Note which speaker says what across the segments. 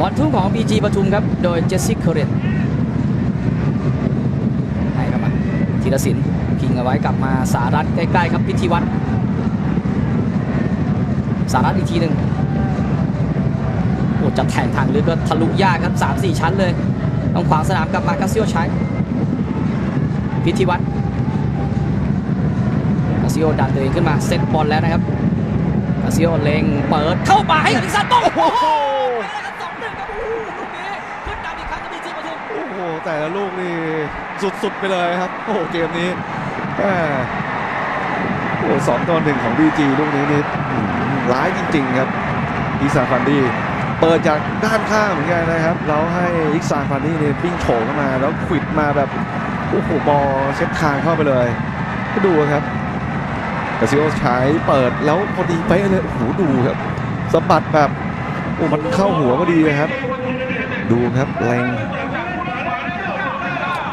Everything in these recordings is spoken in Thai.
Speaker 1: บอลทุ่งของ BG ปทุมครับ โดยเจสซี่เคเรตให้เข้ามาธีรศิลป์พิงเอาไว้กลับมาสารัตใกล้ๆครับพิธีวัตรสารัตอีกทีหนึ่งโอ้จะแทงทางลึกก็ทะลุยากครับ 3-4 ชั้นเลย ต้องขวางสนามกลับมาคาซิโอใช้พิธีวัตรคาซิโอดันตัวเองขึ้นมาเซตบอลแล้วนะครับคาซิโอเล็งเปิดเข้ามาให้อลิซานโต้โอ้โห แต่
Speaker 2: ละลูกนี่สุดๆไปเลยครับ โอ้โหเกมนี้โอ้สองต่อหนึ่งของบีจีลูกนี้นี่อื้อหือร้ายจริง ๆ ครับอิซาฟันดี้เปิดจากด้านข้างเหมือนกันนะครับแล้วให้อิซาฟันดี้เนี่ยปิ้งโฉเข้ามาแล้วขวิดมาแบบโอ้โหบอลเช็ดคางเข้าไปเลยก็ดูครับกาซิโอใช้เปิดแล้วพอดีไปเลยโอ้โหดูครับสะบัดแบบโอ้มันเข้าหัวพอดีเลยครับ ดูครับแรง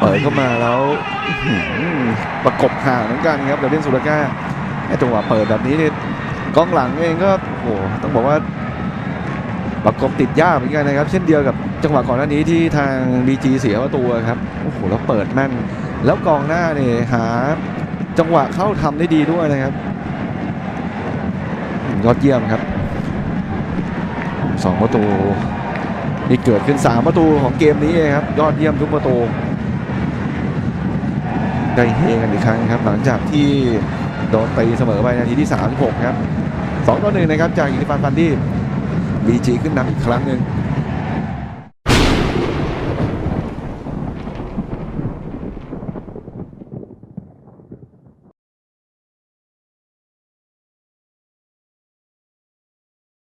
Speaker 2: ปิดเข้ามาแล้วประกบห่างเหมือนกันครับเดเดนสุรก้าไอ้จังหวะเปิดแบบนี้เนี่ยกองหลังเองก็โอ้โหต้องบอกว่าประกบติดยากเหมือนกันนะครับ เช่นเดียวกับจังหวะก่อนหน้านี้ที่ทาง BG เสียประตูครับโอ้โหแล้วเปิดแม่น แล้วกองหน้าเนี่ยหาจังหวะเข้าทำได้ดีด้วยนะครับยอดเยี่ยมครับสองประตูนี่เกิดขึ้น 3 ประตูของเกมนี้เองครับ ยอดเยี่ยมทุกประตู ได้เฮกันอีกครั้งครับ หลังจากที่โดนตีเสมอไปนาทีที่ 36 ครับ2ต่อ1นะครับจากอินิฟานฟันดี้บีจีขึ้นนำอีกครั้งหนึ่ง